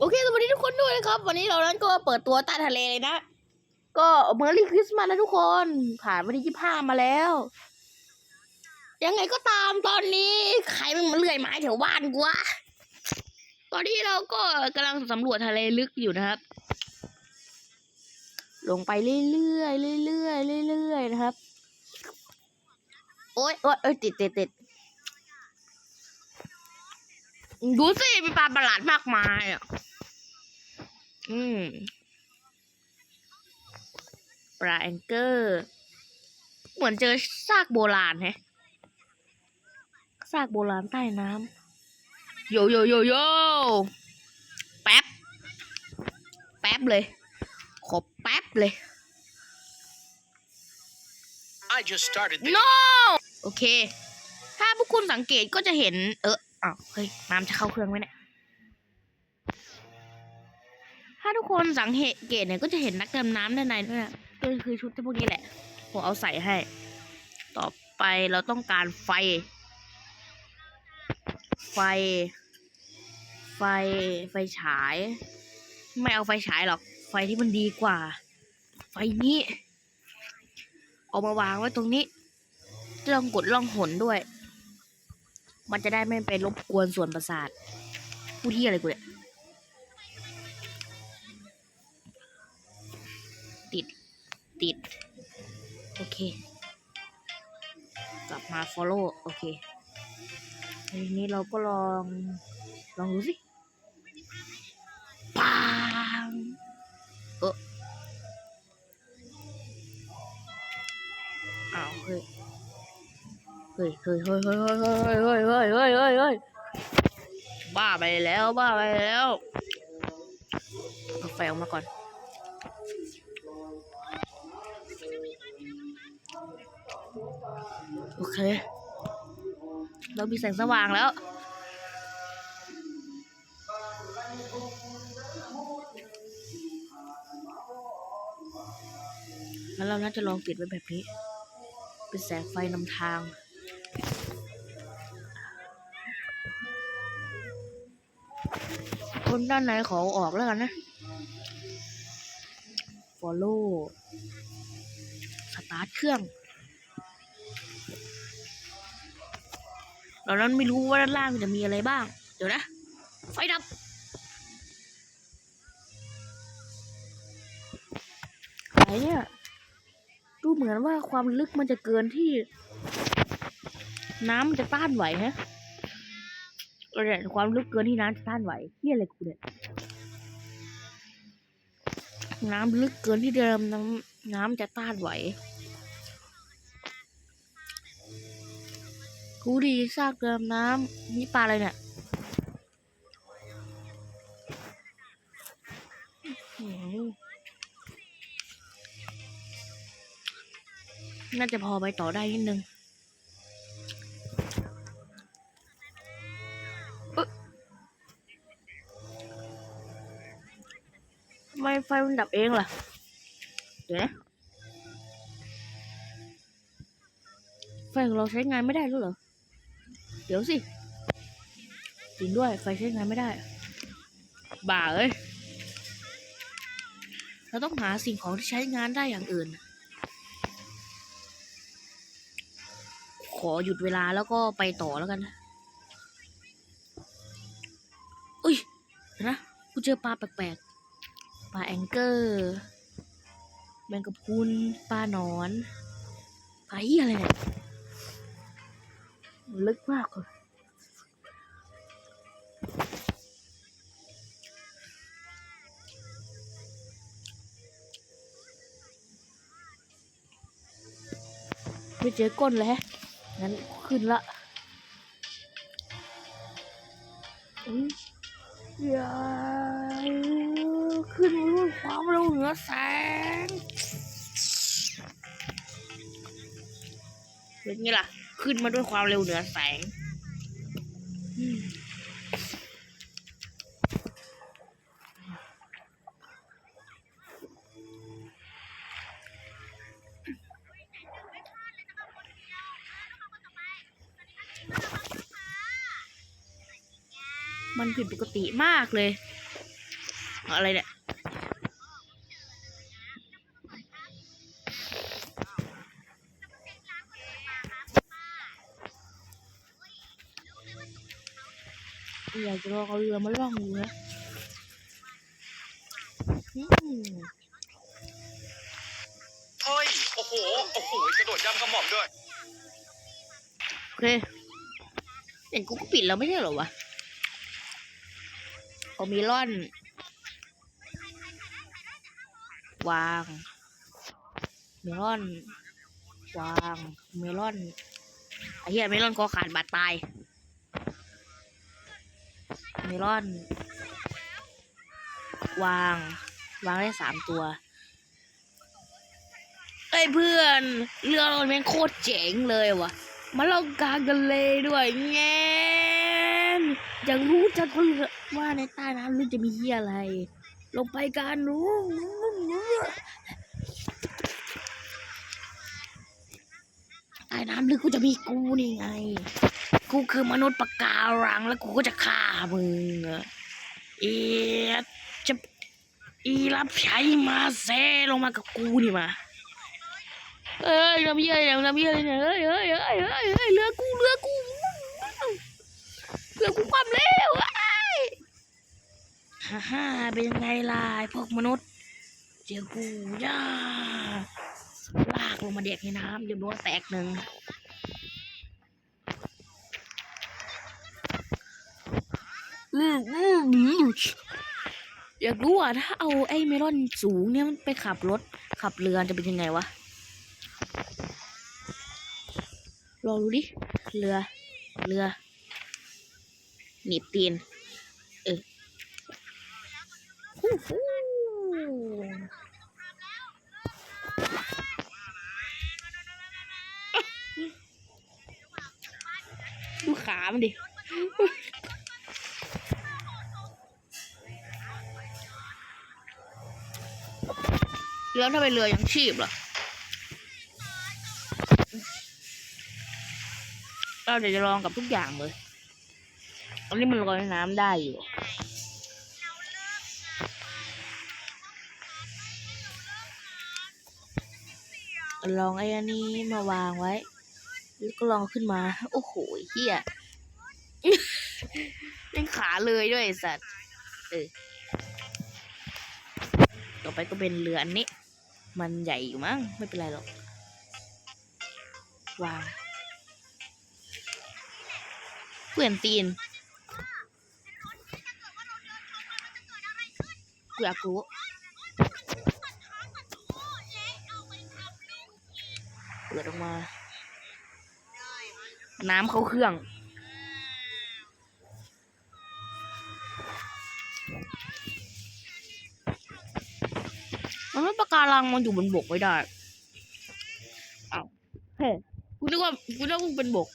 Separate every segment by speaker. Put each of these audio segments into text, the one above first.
Speaker 1: โอเคสวัสดีทุกคนด้วยนะครับ วันนี้เรานั้นก็เปิดตัวใต้ทะเลเลยนะ ก็เมอร์รี่คริสต์มาสนะทุกคน ผ่านวันที่ยี่ห้ามาแล้ว ยังไงก็ตามตอนนี้ใครมันมาเลื่อยไม้แถวบ้านกูวะตอนนี้เราก็กำลังสำรวจทะเลลึกอยู่นะครับ ลงไปเรื่อยๆเรื่อยๆเรื่อยๆนะครับ โอ๊ยโอ๊ยเอ้ยติดติดติดดูสิมีปลาประหลาดมากมายอะ อืมปลาแองเกอร์ เหมือนเจอซากโบราณแฮะซากโบราณใต้น้ำโยโยโยโยแป๊บ แป๊บเลย ขอแป๊บเลย
Speaker 2: I just started the
Speaker 1: no โอเค ถ้าพวกคุณสังเกตก็จะเห็น เอออ้าวเฮ้ย น้ำจะเข้าเครื่องไหมเนี่ยาทุกคนสังเกตเนี่ยก็จะเห็นนักดำน้ำด้านในด้วยนะก็คือชุดพวกนี้แหละ ผมเอาใส่ให้ ต่อไปเราต้องการไฟ ไฟ ไฟ ไฟฉาย ไม่เอาไฟฉายหรอก ไฟที่มันดีกว่า ไฟนี้ เอามาวางไว้ตรงนี้จะต้องกดล่องหนด้วย มันจะได้ไม่ไปรบกวนส่วนประสาทพูดที่อะไรกูเนี่ย ติด โอเค กลับมา follow โอเคทีนี้เราก็ลอง ลองดูสิปังเอออ้าวเฮ้ย เฮ้ยเฮ้ยเฮ้ยเฮ้ยเฮ้ยเฮ้ยเฮ้ยเฮ้ยเฮ้ยเฮ้ยบ้าไปแล้ว บ้าไปแล้วเอาไฟออกมาก่อน โอเค เรามีแสงสว่างแล้ว แล้วเราน่าจะลองปิดไว้แบบนี้ เป็นแสงไฟนำทางคนด้านในขอออกแล้วกันนะ follow สตาร์ทเครื่อง เรานั้นไม่รู้ว่าด้านล่างจะมีอะไรบ้าง เดี๋ยวนะ ไฟดับ ไหนเนี่ย ดูเหมือนว่าความลึกมันจะเกินที่ น้ำมันจะต้านไหวฮะเออเนี่ยความลึกเกินที่น้ำจะต้านไหวเฮียอะไรกูเนี่ย น้ำลึกเกินที่เดิมน้ำน้ำจะต้านไหว กูดีซากเดิมน้ำนี่ปลาอะไรเนี่ยน่าจะพอไปต่อได้นิดนึงทำไมไฟมันดับเองล่ะ เดี๋ยวนะไฟของเราใช้งานไม่ได้แล้วเหรอ เดี๋ยวสิจริงด้วย ไฟใช้งานไม่ได้ บ่าเอ้ย เราต้องหาสิ่งของที่ใช้งานได้อย่างอื่น ขอหยุดเวลาแล้วก็ไปต่อแล้วกันอุ้ยนะกูเจอปลาแปลกๆ ปลาแองเกอร์ แมงกะพรุนปลาหนอน ปลาเหี้ยอะไรเนี่ย ลึกมากเลยไม่เจอก้นเลยฮะงั้นขึ้นละอยอย่าขึ้นด้วยความเร็วเหนือแสงเป็นไงล่ะ ขึ้นมาด้วยความเร็วเหนือแสงมันผิดปกติมากเลย อะไรเนี่ย จะลองเอาเรือมาล่องดูนะอืม
Speaker 2: เฮ้ย โอ้โห โอ้โห กระโดดย่ำกระหม่อมด้วย
Speaker 1: โอเคเห็นกูก็ปิดแล้วไม่ใช่เหรอวะเอาเมลอน วางเมลอน วาง เมลอนไอ้เหี้ยเมลอนคอขาดบาดตาย เมลอน วาง วางได้สามตัวเอ้เพื่อนเรือเราแม่งโคตรเจ๋งเลยว่ะมาลองกลางกันเลยด้วยแง่อยากรู้จักว่าเรือว่าในใต้น้ำลึกจะมีเฮียอะไร ลงไปกันหนูใต้น้ำลึกก็จะมีกูนี่ไง กูคือมนุษย์ปะการังแล้วกูก็จะฆ่ามึงอะเอีจะอีรับใช้มาเซลงมากับกูนี่มาเอ้ยน้ำเยี่ยอย่างน้ำเยี่ยเนี่ยเอ้ยเอ้ยเอ้ยเอ้ยเอ้ยเรือกูเรือกูเรือกูความเร็วไอ้ฮ่าฮ่าเป็นยังไงล่ะพวกมนุษย์ เจอกูย่าลากลงมาเด็กในน้ำเดี๋ยวโดนแตกหนึ่ง มอืมอืมอยากรู้อะถ้าเอาไอ้เมลอนสูงเนี่ยมันไปขับรถขับเรือจะเป็นยังไงวะลองดูดิ เรือ เรือ หนีบตีน เออฮู้ฮู้ดูขามันดิ แล้วถ้าเป็นเรือยังชีพเหรอเราเดี๋ยวจะลองกับทุกอย่างเลยอันนี้มันลอยน้ำได้อยู่ลองไอ้อันนี้มาวางไว้ แล้วก็ลองขึ้นมา โอ้โหเฮียเป็นขาเลยด้วยสัตว์ เออ ต่อไปก็เป็นเรืออันนี้ มันใหญ่อยู่มั้งไม่เป็นไรหรอกวางเพื่อนตีนกูอยากรู้เปิดออกมา น้ำเข้าเครื่อง การังมันอยู่บนบกไม่ได้อ้าวเฮ้ยกูนึกว่ากูนึกว่ามึงเป็นบก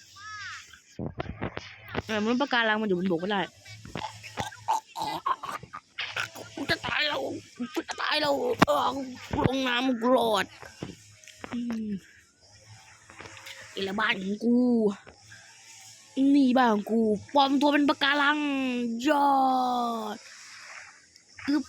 Speaker 1: เออมันปะการังมันอยู่บนบกไม่ได้กูจะตายแล้วกูจะตายแล้วเออกูลงน้ำกูรอดอืมอีละบ้านของกูนี่บ้านของกูปลอมตัวเป็นปะการังยอดอึบ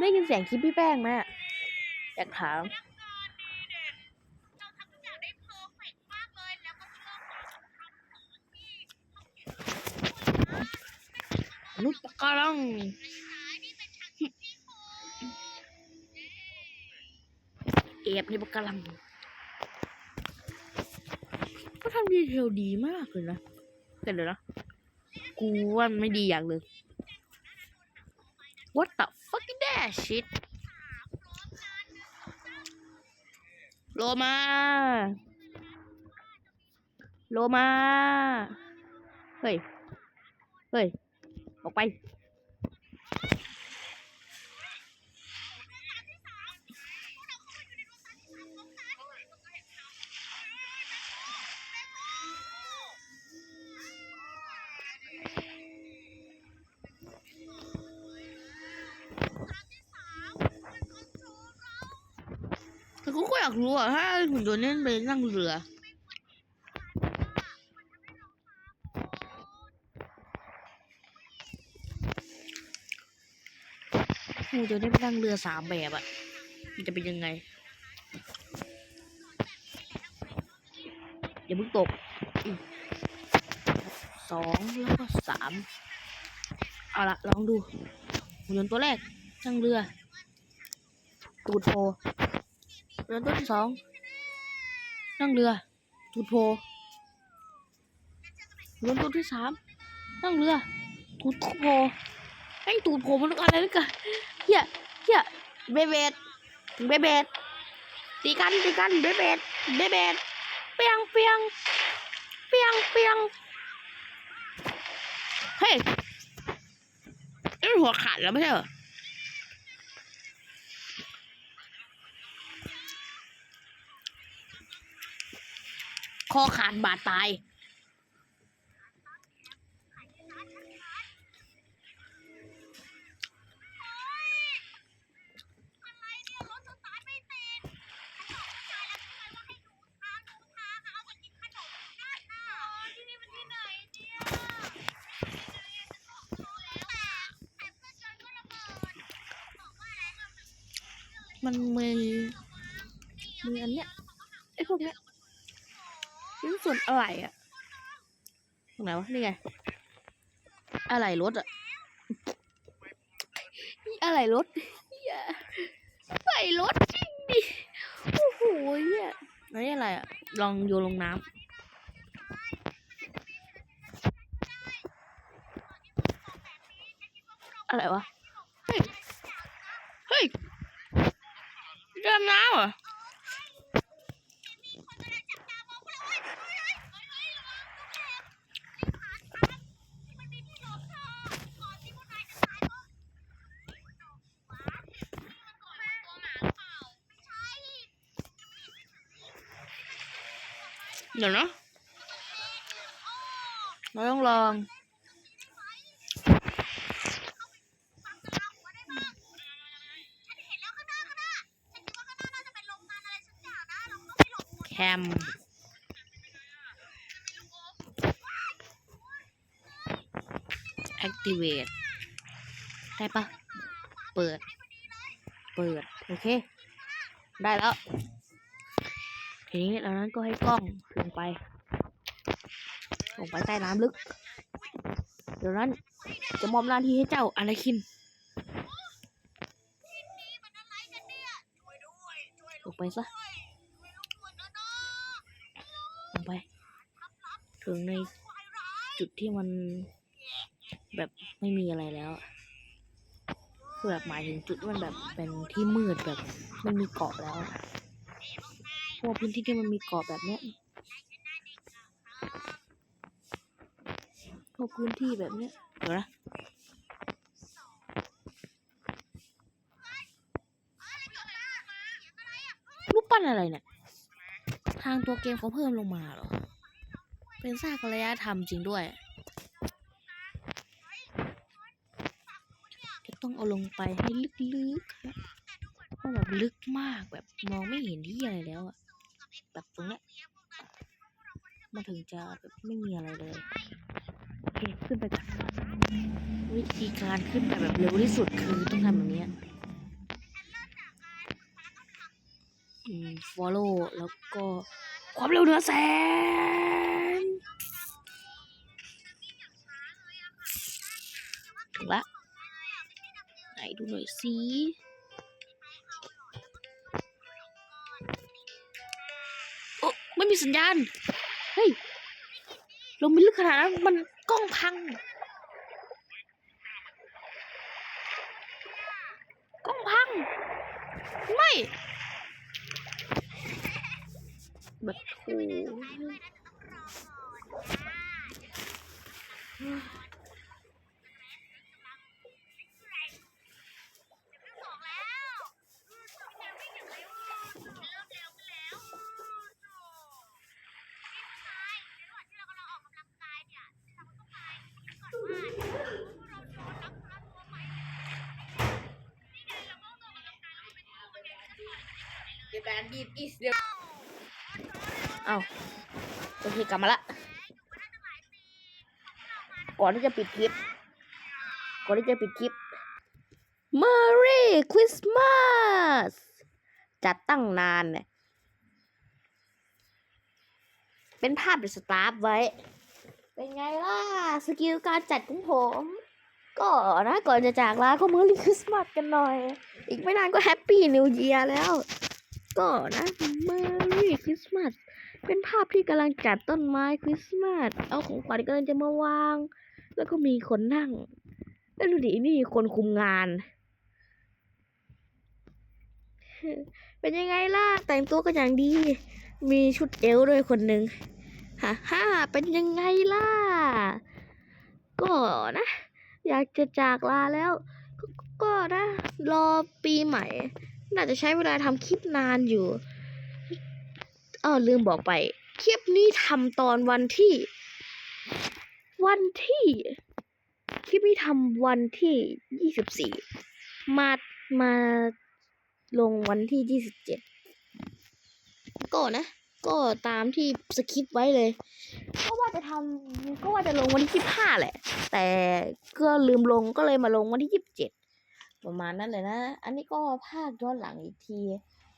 Speaker 1: ได้ยินเสียงคลิปพี่แป้งไหมอะอยากถามมนุษย์ปะการังเอบในปะการังก็ทำดีเทลดีมากเลยนะแต่เดี๋ยวนะ กูว่ามันไม่ดีอย่างเลย What the ชิดโลมา โลมา เฮ้ย เฮ้ย ออกไป ก็อยากรู้อะถ้าหุ่นยนต์นี่ไปนั่งเรือหุ่นยนต์นี่ไปนั่งเรือสามแบบอะมันจะเป็นยังไงอย่าเพิ่งตกอีกสองแล้วก็สามเอาละลองดูหุ่นยนต์ตัวแรกนั่งเรือตูดโพ หุ่นยนต์ตัวที่สองนั่งเรือตูดโพหุ่นยนต์ตัวที่สามนั่งเรือตูดโพไอ้ตูดโพมันอะไรนึกอะเฮียเฮียเบเบดเบเบดตีกันตีกันเบเบดเบเบดเปียงเปียงเปียงเปียงเฮ้ยนี่หัวขาดแล้วไม่ใช่เหรอ อขาดบาดตาย ชิ้นส่วนอะไรอะตรงไหนวะ นี่ไง อะไรรถอะอะไรรถเหี้ยอะไรถจริงดิ โอ้โหเหี้ยนนี้อะไรอะลองโยนลงน้ำอะไรวะ เฮ้ย เฮ้ยเรือดำน้ำเหรอ เดี๋ยวนะเราต้องลองแคม activate ได้ปะเปิด เปิด โอเค ได้แล้ว ทีนี้เรานั้นก็ให้กล้องลงไป ลงไปใต้น้ำลึกเดี๋ยวนั้นจะมอบหน้าที่ให้เจ้าอานาคินลงไปซะลงไป ถึงในจุดที่มันแบบไม่มีอะไรแล้วคือแบบหมายถึงจุดที่มันแบบเป็นที่มืดแบบไม่มีเกาะแล้ว อะพื้นที่ที่มันมีเกาะแบบเนี้ยพวกพื้นที่แบบเนี้ยเดี๋ยวนะรูปปั้นอะไรเนี่ย ทางตัวเกมเขาเพิ่มลงมาเหรอ เป็นซากอารยธรรมจริงด้วยจะต้องเอาลงไปให้ลึกๆฮะแบบลึกมากแบบมองไม่เห็นที่อะไรแล้วอะ แบบตรงเนี้ยมันถึงจะแบบไม่มีอะไรเลยโอเคขึ้นไปกันวิธีการขึ้นไปแบบเร็วที่สุดคือต้องทำแบบเนี้ยอืม follow แล้วก็ความเร็วเหนือแสงถึงละไหนดูหน่อยสิ ไม่มีสัญญาณ เฮ้ย ลงไปลึกขนาดนั้นมันกล้องพัง กา
Speaker 3: รดีดอีสเดียว
Speaker 1: เอาโอเคกลับมาละ ก่อนที่จะปิดคลิป ก่อนที่จะปิดคลิป Merry Christmas จัดตั้งนานเนี่ยเป็นภาพเดสตาร์ไว้ เป็นไงล่ะ สกิลการจัดของผม ก็นะก่อนจะจากลาก็ Merry Christmas กันหน่อย อีกไม่นานก็ Happy New Year แล้ว ก็นะ Merry Christmas เป็นภาพที่กำลังจัดต้นไม้คริสต์มาสเอาของขวัญกำลังจะมาวาง แล้วก็มีคนนั่ง แล้วดูดินี่คนคุมงาน เป็นยังไงล่ะ แต่งตัวกันอย่างดี มีชุดเอลด้วยคนหนึ่งฮ่าฮ่าเป็นยังไงล่ะ ก็นะ อยากจะจากลาแล้ว ก็นะ รอปีใหม่ น่าจะใช้เวลาทำคลิปนานอยู่เออลืมบอกไป คลิปนี้ทำตอนวันที่ วันที่ คลิปนี้ทำวันที่ยี่สิบสี่มามาลงวันที่ยี่สิบเจ็ดก็นะ ก็ตามที่สคริปต์ไว้เลย ก็ว่าจะทำก็ว่าจะลงวันที่ยี่สิบห้าแหละ แต่ก็ลืมลงก็เลยมาลงวันที่ยี่สิบเจ็ด ประมาณนั้นเลยนะ อันนี้ก็ภาคย้อนหลังอีกที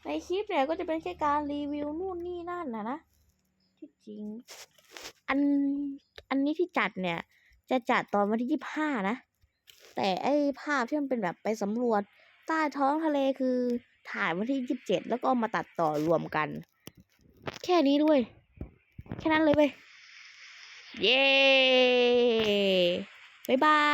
Speaker 1: ในคลิปเนี่ยก็จะเป็นแค่การรีวิวนู่นนี่นั่นนะนะที่จริง อันอันนี้ที่จัดเนี่ย จะจัดตอนวันที่ยี่ห้านะ แต่ไอ้ภาพที่มันเป็นแบบไปสำรวจใต้ท้องทะเลคือถ่ายวันที่ยี่สิบเจ็ดแล้วก็เอามาตัดต่อรวมกัน แค่นี้ด้วย แค่นั้นเลยเว้ยเย้ บ๊ายบาย